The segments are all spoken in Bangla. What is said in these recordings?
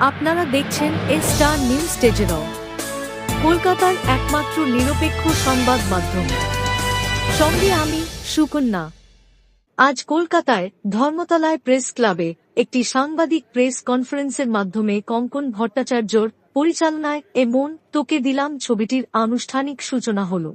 আপনারা দেখছেন এ স্টার নিউজ টেজেরও কলকাতার একমাত্র নিরপেক্ষ সংবাদ মাধ্যম। সঙ্গে আমি, সুকন্যা। আজ কলকাতায় ধর্মতলায় প্রেস ক্লাবে একটি সাংবাদিক প্রেস কনফারেন্সের মাধ্যমে কঙ্কন ভট্টাচার্যর পরিচালনায় এ মন তোকে দিলাম ছবিটির আনুষ্ঠানিক সূচনা হল।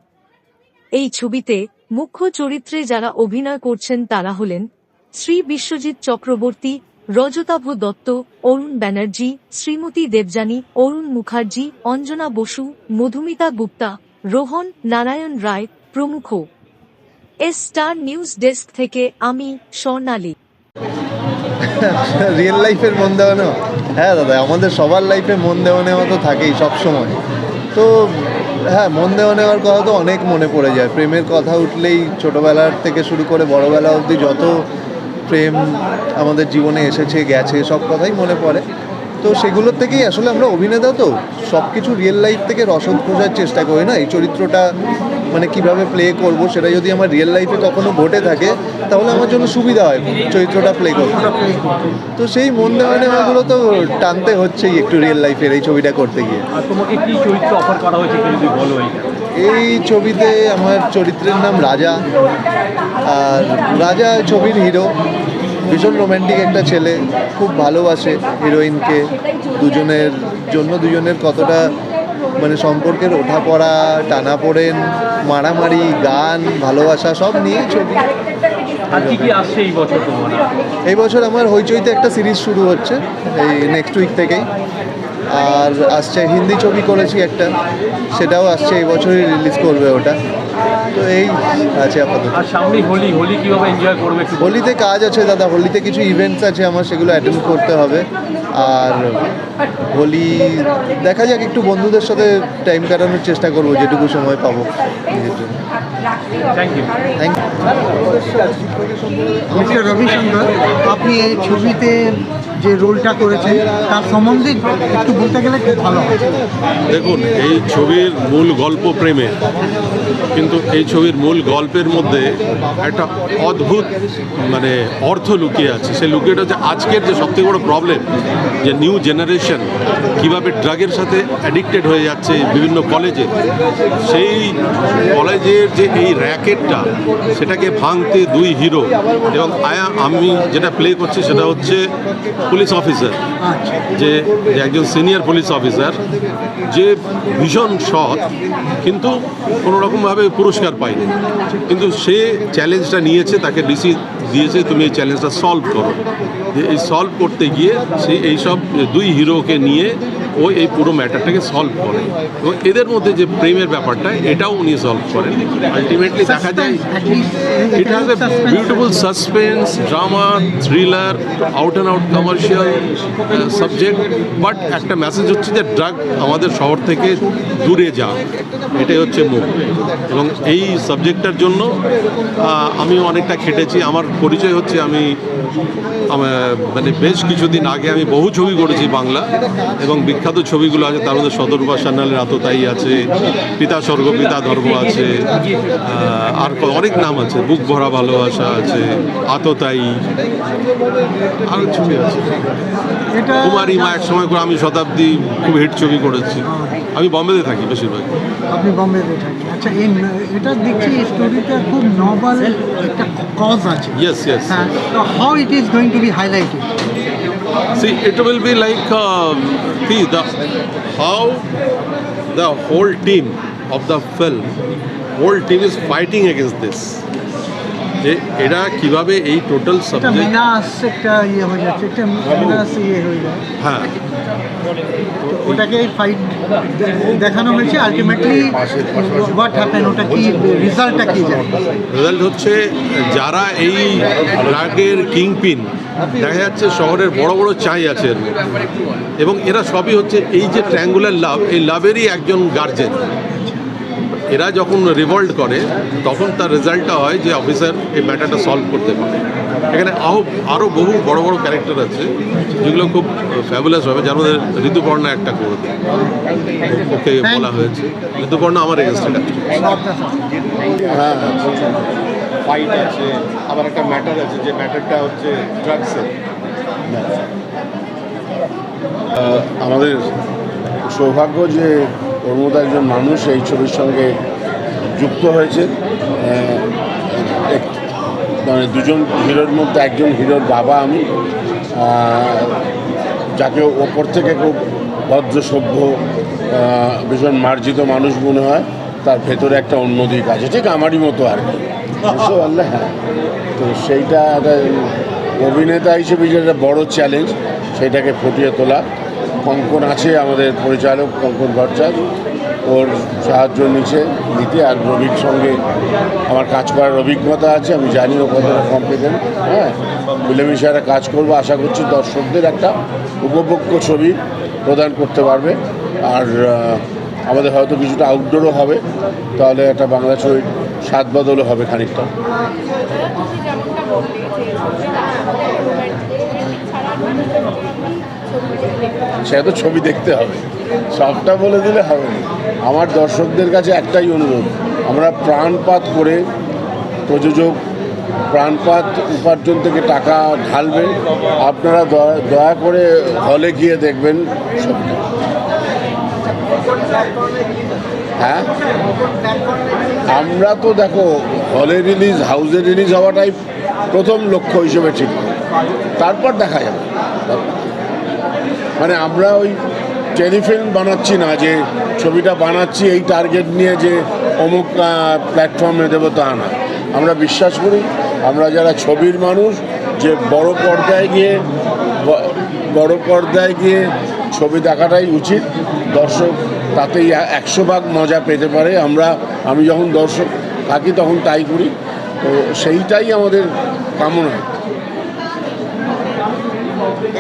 এই ছবিতে মুখ্য চরিত্রে যারা অভিনয় করছেন তারা হলেন শ্রী বিশ্বজিৎ চক্রবর্তী রজতাভ দত্ত, অরুণ ব্যানার্জি, শ্রীমতী দেবযানী, অরুণ মুখার্জি, অঞ্জনা বসু, মধুমিতা গুপ্তা, রোহন নারায়ণ রায় প্রমুখ। এস স্টার নিউজ ডেস্ক থেকে আমি স্বর্ণালী। রিয়েল লাইফের মন দেওয়ানো হ্যাঁ দাদা, আমাদের সবার লাইফে মন দেওয়া নেওয়া তো থাকেই সবসময়। তো হ্যাঁ মন দেওয়া নেওয়ার কথা তো অনেক মনে পড়ে যায়। প্রেমের কথা উঠলেই ছোটোবেলার থেকে শুরু করে বড়োবেলা অবধি যত প্রেম আমাদের জীবনে এসেছে গেছে সব কথাই মনে পড়ে। তো সেগুলোর থেকেই আসলে আমরা অভিনেতা তো। সব কিছু রিয়েল লাইফ থেকে রসদ খোঁজার চেষ্টা করি না। এই চরিত্রটা মানে কীভাবে প্লে করব সেটা যদি আমার রিয়েল লাইফে কখনো ঘটে থাকে তাহলে আমার জন্য সুবিধা হয় চরিত্রটা প্লে করতে। তো সেই মন দেওয়া নেওয়াগুলো তো টানতে হচ্ছেই একটু রিয়েল লাইফের এই ছবিটা করতে গিয়ে। তোমাকে কি চরিত্র অফার করা হয়েছে যদি বলো এই ছবিতে আমার চরিত্রের নাম রাজা। আর রাজা ছবির হিরো ভীষণ রোম্যান্টিক একটা ছেলে খুব ভালোবাসে হিরোইনকে দুজনের জন্য দুজনের কতটা মানে সম্পর্কের ওঠা পড়া টানা পড়েন মারামারি গান ভালোবাসা সব নিয়ে ছবি। এই বছর আমার হইচইতে একটা সিরিজ শুরু হচ্ছে এই নেক্সট উইক থেকেই। আর আসছে হিন্দি ছবি করেছি একটা সেটাও আসছে এই বছরই রিলিজ করবে ওটা। তো এই আছে আপাতত। আর সামনে হোলি হোলি কীভাবে এনজয় করবে হোলিতে কাজ আছে দাদা হোলিতে কিছু ইভেন্টস আছে আমার সেগুলো অ্যাটেন্ড করতে হবে। আর হোলি দেখা যাক একটু বন্ধুদের সাথে টাইম কাটানোর চেষ্টা করব যেটুকু সময় পাবো নিজের জন্য। থ্যাংক ইউ থ্যাংক রবিশঙ্কর আপনি এই ছবিতে যে রোলটা করেছেন তার সম্বন্ধে একটু বলতে গেলে খুব ভালো দেখুন এই ছবির মূল গল্প প্রেমে। কিন্তু এই ছবির মূল গল্পের মধ্যে একটা অদ্ভুত মানে অর্থ লুকিয়ে আছে। সেই লুকিয়েটা হচ্ছে আজকের যে সবথেকে বড় প্রবলেম যে নিউ জেনারেশন কীভাবে ড্রাগের সাথে অ্যাডিক্টেড হয়ে যাচ্ছে বিভিন্ন কলেজে সেই কলেজের যে এই র্যাকেটটা সেটাকে ভাঙতে দুই হিরো এবং আয়া, আমি যেটা প্লে করছি সেটা হচ্ছে পুলিশ অফিসার যে একজন সিনিয়র পুলিশ অফিসার যে ভীষণ সৎ, কিন্তু কোনো রকমভাবে পুরস্কার পায়নি। কিন্তু সে চ্যালেঞ্জটা নিয়েছে তাকে ডিসি দিয়েছে তুমি এই চ্যালেঞ্জটা সলভ করো। যে এই সলভ করতে গিয়ে সে এইসব দুই হিরোকে নিয়ে ও এই পুরো ম্যাটারটাকে সলভ করে। এবং এদের মধ্যে যে প্রেমের ব্যাপারটা এটাও উনি সলভ করেন। আলটিমেটলি দেখা যায় has a beautiful suspense, drama, thriller, out and out commercial uh, subject, but একটা মেসেজ হচ্ছে যে ড্রাগ আমাদের শহর থেকে দূরে যা এটাই হচ্ছে মুখ এবং এই সাবজেক্টটার জন্য আমি অনেকটা খেটেছি। আমার পরিচয় হচ্ছে আমি মানে বেশ কিছুদিন আগে আমি বহু ছবি করেছি বাংলা এবং বিখ্যাত ছবিগুলো আছে তার মধ্যে সদরবা সান্যালের আততাই আছে পিতা স্বর্গ পিতা ধর্ম আছে আর অনেক নাম আছে বুক ভরা ভালোবাসা আছে আততাই আরও ছবি আছে। কুমারী মা এক সময় করে আমি শতাব্দী খুব হিট ছবি করেছি। আমি বম্বেতে থাকি বেশিরভাগ। আপনি বম্বেতে থাকেন। আচ্ছা এই এটা দেখছি এই স্টোরিটা খুব নভেল একটা কজ আছে ইয়েস ইয়েস হ্যাঁ তো how it is going to be highlighted See, it will be like um, see the how the whole team of the film, whole team is fighting against this. যে এরা কীভাবে এই টোটাল সাবজেক্ট একটা ইয়ে হয়ে যাচ্ছে একটা ইয়ে হয়ে যায়। হ্যাঁ। ওটাকে ফাইট দেখানো হয়েছে আলটিমেটলি হোয়াট হ্যাপেন ওটা কি রেজাল্টটা কি যায়? রেজাল্ট হচ্ছে যারা এই ড্রাগের কিংপিন দেখা যাচ্ছে শহরের বড় বড় চাই আছে এবং এরা সবই হচ্ছে এই যে ট্র্যাঙ্গুলার লাভ এই লাভেরই একজন গার্জেন এরা যখন রিভল্ট করে তখন তার রেজাল্টটা হয় যে অফিসার এই ম্যাটারটা সলভ করতে পারে এখানে আরও আরও বহু বড় বড় ক্যারেক্টার আছে যেগুলো খুব ফ্যাবুলাস হবে যার মধ্যে ঋতুপর্ণা একটা করে। ওকে বলা হয়েছে ঋতুপর্ণা আমার এগেনস্টে করছে। ফাইট আছে আবার একটা ম্যাটার আছে যে ম্যাটারটা হচ্ছে ড্রাগসের আমাদের সৌভাগ্য যে ওর মতো একজন মানুষ এই ছবির সঙ্গে যুক্ত হয়েছে। মানে দুজন হিরোর মধ্যে একজন হিরোর বাবা আমি। যাকে ওপর থেকে খুব ভদ্র, সভ্য ভীষণ মার্জিত মানুষ মনে হয়, তার ভেতরে একটা অন্য দিক আছে। ঠিক আমারই মতো আর কি। হ্যাঁ। তো সেইটা একটা অভিনেতা হিসেবে যে একটা বড় চ্যালেঞ্জ সেইটাকে ফুটিয়ে তোলা। কঙ্কন আছে আমাদের পরিচালক, কঙ্কন ভট্টাচার্য। ওর সাহায্য নিচে নিতে। আর রবির সঙ্গে আমার কাজ করার অভিজ্ঞতা আছে, আমি জানি ও কতটা কম্পিটেন্ট হ্যাঁ মিলেমিশে একটা কাজ করব। আশা করছি দর্শকদের একটা উপভোগ্য ছবি প্রদান করতে পারবে। আর আমাদের হয়তো কিছুটা আউটডোরও হবে। তাহলে একটা বাংলা ছবির স্বাদ বদলও হবে খানিকটা তুমি যেমনটা বললে যে ছবিটা আমাদের রোমান্টিক ছাড়া আমরা ছবিটা দেখতে পাবো। সে তো ছবি দেখতে হবে। সবটা বলে দিলে হবে না। আমার দর্শকদের কাছে একটাই অনুরোধ, আমরা প্রাণপাত করে প্রযোজক, প্রাণপাত উপার্জন থেকে টাকা ঢালবেন আপনারা দয়া করে হলে গিয়ে দেখবেন হ্যাঁ? আমরা তো দেখো, হলে রিলিজ হাউসে রিলিজ হওয়াটাই প্রথম লক্ষ্য হিসেবে ঠিক। তারপর দেখা যাবে। মানে আমরা ওই টেলিফিল্ম বানাচ্ছি না, যে ছবিটা বানাচ্ছি, এই টার্গেট নিয়ে যে অমুক প্ল্যাটফর্মে দেবো তা না। আমরা বিশ্বাস করি, আমরা যারা ছবির মানুষ, যে বড় পর্দায় গিয়ে বড় পর্দায় গিয়ে ছবি দেখাটাই উচিত। দর্শক তাতেই একশো ভাগ মজা পেতে পারে। আমরা, আমি যখন দর্শক থাকি তখন তাই করি। তো সেইটাই আমাদের কামনা।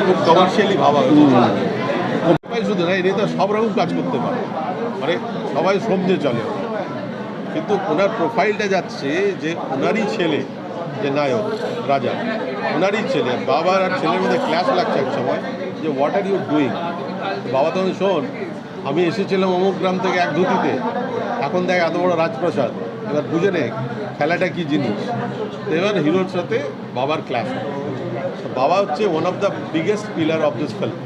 খুব কমার্শিয়ালি ভাবা শুধু না নেতা সব রকম কাজ করতে পারে। মানে সবাই সমঝে চলে। কিন্তু ওনার প্রোফাইলটা যাচ্ছে যে ওনারই ছেলে, যে নায়ক, রাজা, ওনারই ছেলে। বাবার আর ছেলের মধ্যে ক্লাস লাগছে এক সময় যে হোয়াট আর ইউ ডুইং বাবা তখন, শোন, আমি এসেছিলাম অমুক গ্রাম থেকে এক ধুতিতে। এখন দেখ এত বড় রাজপ্রাসাদ। এবার বুঝে নে, খেলাটা কী জিনিস? এবার হিরোর সাথে বাবার ক্লাস বাবা হচ্ছে one of the biggest pillar of this film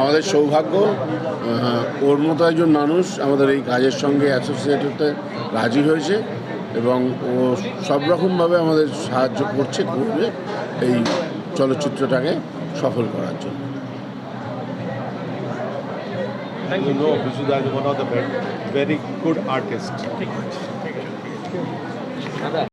আমাদের সৌভাগ্য ওর মতো একজন মানুষ আমাদের এই কাজের সঙ্গে অ্যাসোসিয়েট হতে রাজি হয়েছে এবং ও সব রকমভাবে আমাদের সাহায্য করছে করবে এই চলচ্চিত্রটাকে সফল করার জন্য। You know, Visuda is one of the very, very good artists.